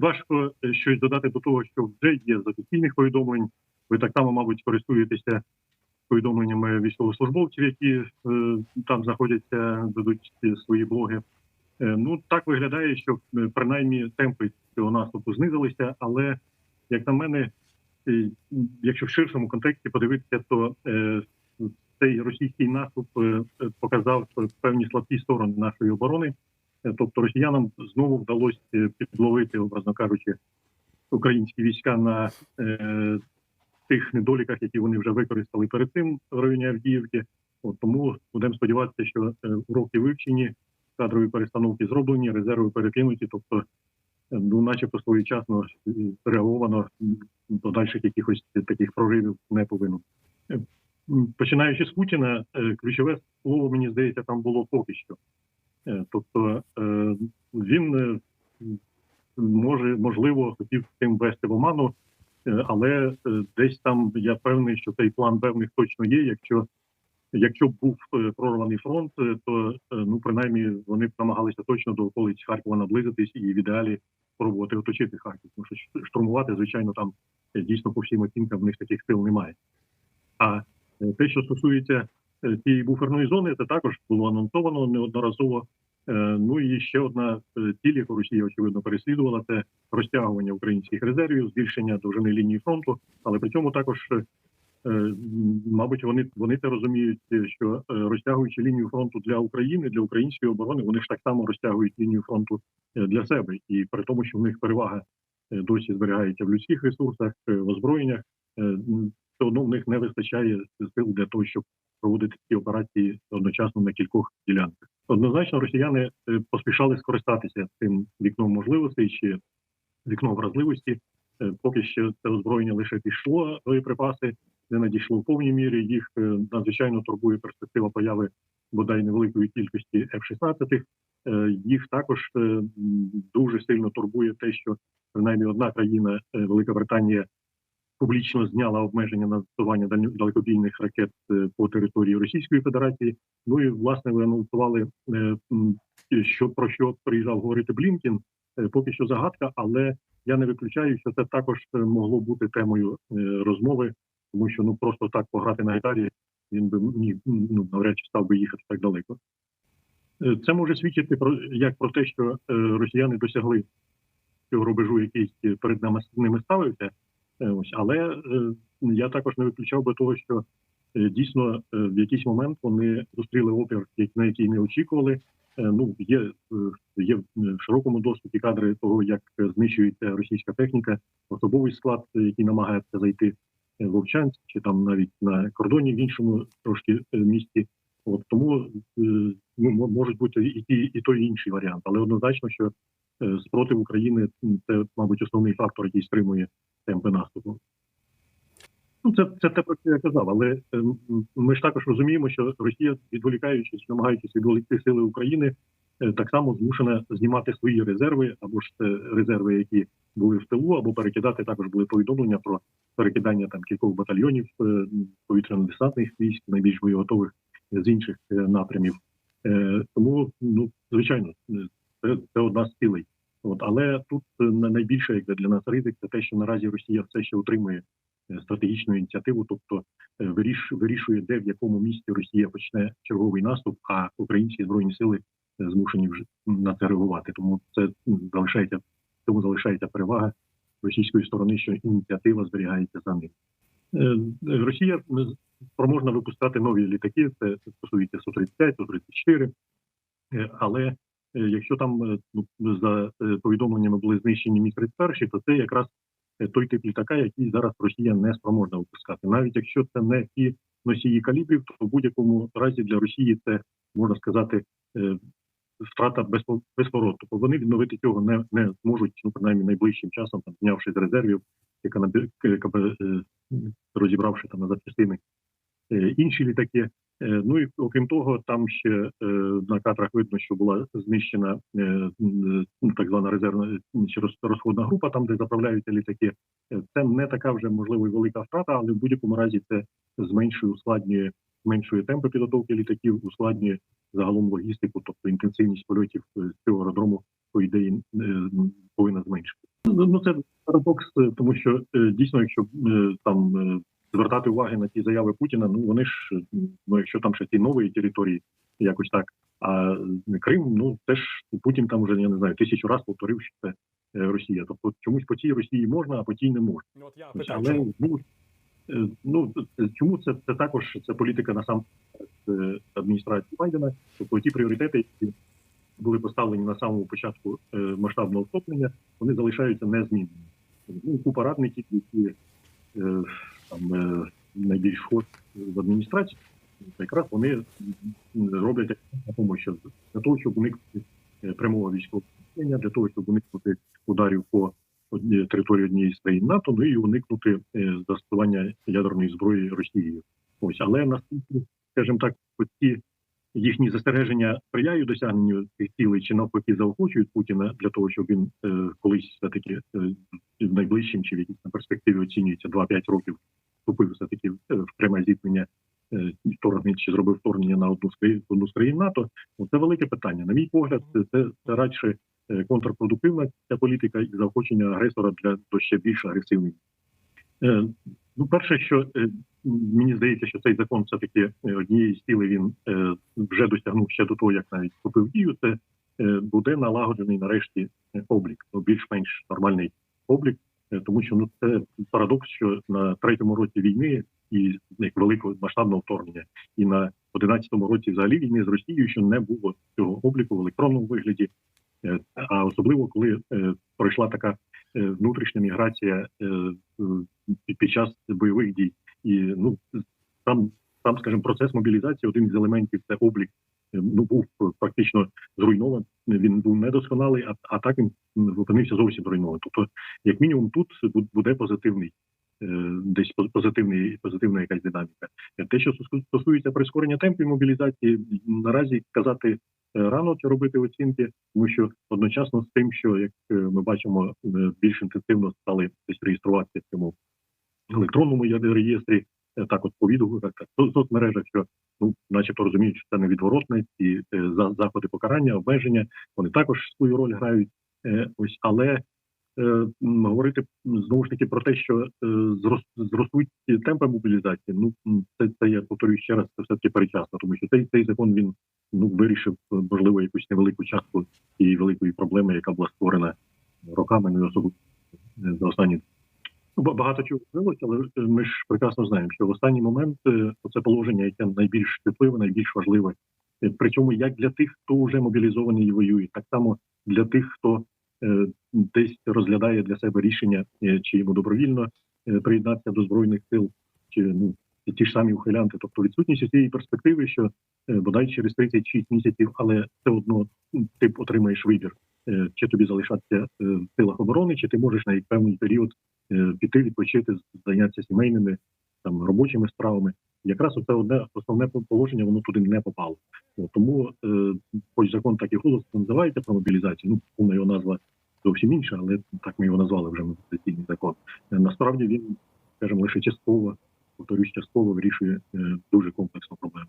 важко е, щось додати до того, що вже є з офіційних повідомлень. Ви так само, мабуть, користуєтеся повідомленнями військовослужбовців, які е, там знаходяться, ведуть свої блоги. Е, ну так виглядає, що е, принаймні темпи цього наступу знизилися, але як на мене, е, якщо в ширшому контексті подивитися, то е, цей російський наступ е, е, показав певні слабкі сторони нашої оборони. Е, Тобто росіянам знову вдалося е, підловити, образно кажучи, українські війська на е, тих недоліках, які вони вже використали перед цим в районі Авдіївки. От тому будемо сподіватися, що е, уроки вивчені, кадрові перестановки зроблені, резерви перекинуті. Тобто, ну, начебто своєчасно реаговано м, до дальших якихось таких проривів не повинно. Починаючи з Путіна, ключове слово мені здається там було поки що. Е, Тобто е, він е, може можливо хотів цим ввести в оману, але десь там я певний, що цей план певних точно є. Якщо якщо був прорваний фронт, то ну принаймні вони б намагалися точно до околиць Харкова наблизитись і в ідеалі спробувати оточити Харків. Тому що штурмувати, звичайно, там дійсно по всім оцінкам в них таких сил немає. А те, що стосується цієї буферної зони, це також було анонсовано неодноразово. Е, Ну і ще одна е, ціль, яку Росія очевидно переслідувала, це розтягування українських резервів, збільшення довжини лінії фронту. Але при цьому також, е, е, мабуть, вони вони це розуміють, е, що е, розтягуючи лінію фронту для України, для української оборони, вони ж так само розтягують лінію фронту е, для себе, і при тому, що в них перевага е, досі зберігається в людських ресурсах, е, в озброєннях, е, все одно в них не вистачає сил для того, щоб проводити ці операції одночасно на кількох ділянках. Однозначно, росіяни е, поспішали скористатися цим вікном можливостей чи вікном вразливості. Е, Поки що це озброєння лише пішло, боєприпаси не надійшло в повній мірі. Їх е, надзвичайно турбує перспектива появи бодай невеликої кількості F-16. Е, Їх також дуже сильно турбує те, що принаймні одна країна, Велика Британія, публічно зняла обмеження на застосування далекобійних ракет е, по території Російської Федерації. Ну і власне ви анонсували, е, що про що приїжджав говорити Блінкін. Е, Поки що загадка, але я не виключаю, що це також могло бути темою розмови, тому що ну просто так пограти на гітарі він би ні, ну навряд чи став би їхати так далеко. Це може свідчити про як про те, що росіяни досягли цього рубежу, який перед нами ставився. Е, Ось, але е, я також не виключав би того, що е, дійсно в якийсь момент вони зустріли опір, на який не очікували. Ну є, є в широкому доступі кадри того, як знищується російська техніка, особовий склад, який намагається зайти в Вовчанськ чи там навіть на кордоні в іншому трошки місті. От тому ну, можуть бути і і той інший варіант, але однозначно, що спротив України це, мабуть, основний фактор, який стримує темпи наступу. Ну, це, це те, про що я казав, але е, ми ж також розуміємо, що Росія, відволікаючись, намагаючись відволікти сили України, е, так само змушена знімати свої резерви, або ж резерви, які були в тилу, або перекидати також були повідомлення про перекидання там кількох батальйонів е, повітряно-десантних військ, найбільш боєготових з інших е, напрямів. Е, Тому, ну звичайно, е, це, це одна з цілей. От, але тут е, на- найбільше як для нас ризик, це те, що наразі Росія все ще утримує е, стратегічну ініціативу, тобто е, вирішує, де в якому місці Росія почне черговий наступ, а українські збройні сили змушені вже на це реагувати. Тому це залишається тому залишається перевага російської сторони, що ініціатива зберігається за ним. Росія спроможна випускати нові літаки. Це стосується су 35 су 34 Е, Але якщо там е, ну, за е, повідомленнями були знищені міг 31 то це якраз е, той тип літака, який зараз Росія не спроможна випускати. Навіть якщо це не ті носії калібрів, то в будь-якому разі для Росії це можна сказати е, втрата безпо- безповороту. Тобто вони відновити цього не, не зможуть, ну принаймні найближчим часом, там знявши з резервів, яка е, розібравши там на запчастини е, інші літаки. Е, Ну і окрім того, там ще е, на кадрах видно, що була знищена е, ну, так звана резервна чи розходна група, там де заправляються літаки. Це не така вже можливо велика втрата, але в будь-якому разі це зменшує, ускладнює, зменшує темпи підготовки літаків, ускладнює загалом логістику, тобто інтенсивність польотів з цього аеродрому по ідеї повинна зменшити. Ну ну, це парадокс, тому що дійсно, якщо там звертати уваги на ті заяви Путіна, ну вони ж ну якщо там ще ті нові території, якось так. А е, Крим, ну теж Путін там вже я не знаю тисячу разів повторив, що це е, Росія. Тобто чомусь по цій Росії можна, а по тій не можна. Ну, От я питаю, Але чому? ну, е, ну чому це, це також це політика насам е, адміністрації Байдена, тобто ті пріоритети, які були поставлені на самому початку масштабного вторгнення, вони залишаються незмінними. Ну, купа радників, які там е, найбільш ход в адміністрації, якраз вони роблять тому, для того, щоб уникнути е, прямого військового вторгнення, для того, щоб уникнути ударів по території однієї з країн НАТО, ну і уникнути е, застосування ядерної зброї Росією. Ось, але наскільки, скажімо так, ці їхні застереження сприяють досягненню цих цілей чи навпаки заохочують Путіна для того, щоб він е, колись все таки е, в найближчим чи в якійсь на перспективі оцінюється 2-5 років вступив все таки в пряме зіткнення е, вторгнення чи зробив вторгнення на одну з країн одну з країн НАТО. Ну, це велике питання. На мій погляд, це, це, це радше е, контрпродуктивна ця політика і заохочення агресора для до ще більш агресивних. Е, Ну, перше, що е, мені здається, що цей закон все таки однієї з цілей він е, вже досягнув ще до того, як навіть вступив дію. Це е, буде налагоджений нарешті е, облік, ну, більш-менш нормальний облік, е, тому що ну це парадокс, що на третьому році війни і як великого масштабного вторгнення, і на 11-му році взагалі війни з Росією, що не було цього обліку в електронному вигляді. Е, А особливо коли е, пройшла така е, внутрішня міграція е, е, під час бойових дій, і ну там, там, скажімо, процес мобілізації, один з елементів це облік. е, Ну був практично зруйнований. Він був недосконалий, а, а так він опинився зовсім зруйнований. Тобто, як мінімум, тут бу- буде позитивний. е, Десь позитивний позитивна якась динаміка. Е, Те, що стосу- стосується прискорення темпів мобілізації, наразі казати рано чи робити оцінки, тому що одночасно з тим, що як ми бачимо, більш інтенсивно стали десь реєструватися цьому електронному реєстрі, е, так от по відгуках, в соцмережах, що ну, начебто розуміють, що це невідворотне, і е, за заходи покарання, обмеження, вони також свою роль грають. Е, ось, але говорити знову ж таки про те, що зрос, зростуть темпи мобілізації. Ну це, це я повторюю ще раз, це все таки перечасно, тому що цей цей закон він ну вирішив можливо якусь невелику частку цієї великої проблеми, яка була створена роками, і особливо за останні багато чого змінилося, але е, ми ж прекрасно знаємо, що в останній момент е, це положення, яке найбільш чутливе, найбільш важливе. Е, Причому як для тих, хто вже мобілізований і воює, так само для тих, хто десь розглядає для себе рішення, чи йому добровільно приєднатися до збройних сил, чи ну ті ж самі ухилянти. Тобто відсутність цієї перспективи, що бодай через 36 місяців, але все одно ти отримаєш вибір, чи тобі залишатися в силах оборони, чи ти можеш на певний період піти відпочити, зайнятися сімейними там робочими справами. Якраз це одне основне положення, воно туди не попало. Тому, е, хоч закон так і голосно називається про мобілізацію, ну повна його назва зовсім інша, але так ми його назвали вже мобілізаційний закон. Е, Насправді він, скажімо, лише частково, повторюсь, частково вирішує е, дуже комплексну проблему.